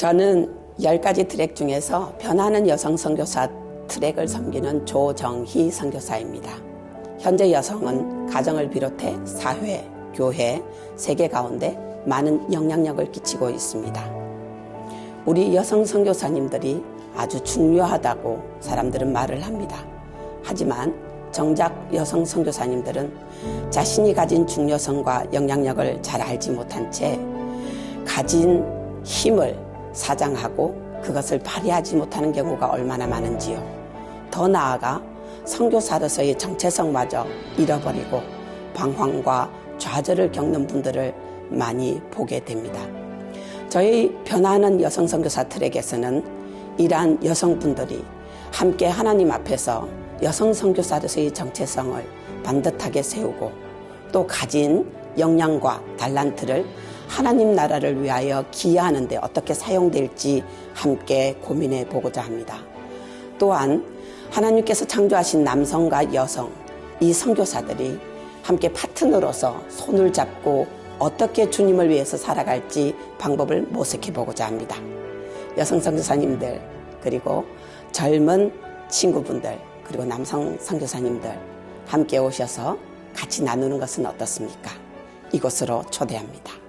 저는 10가지 트랙 중에서 변하는 여성 선교사 트랙을 섬기는 조정희 선교사입니다. 현재 여성은 가정을 비롯해 사회, 교회, 세계 가운데 많은 영향력을 끼치고 있습니다. 우리 여성 선교사님들이 아주 중요하다고 사람들은 말을 합니다. 하지만 정작 여성 선교사님들은 자신이 가진 중요성과 영향력을 잘 알지 못한 채 가진 힘을 사장하고 그것을 발휘하지 못하는 경우가 얼마나 많은지요. 더 나아가 선교사로서의 정체성마저 잃어버리고 방황과 좌절을 겪는 분들을 많이 보게 됩니다. 저희 변화하는 여성 선교사 트랙에서는 이러한 여성분들이 함께 하나님 앞에서 여성 선교사로서의 정체성을 반듯하게 세우고 또 가진 역량과 달란트를 하나님 나라를 위하여 기여하는데 어떻게 사용될지 함께 고민해 보고자 합니다. 또한 하나님께서 창조하신 남성과 여성 이 선교사들이 함께 파트너로서 손을 잡고 어떻게 주님을 위해서 살아갈지 방법을 모색해 보고자 합니다. 여성 선교사님들 그리고 젊은 친구분들 그리고 남성 선교사님들 함께 오셔서 같이 나누는 것은 어떻습니까? 이곳으로 초대합니다.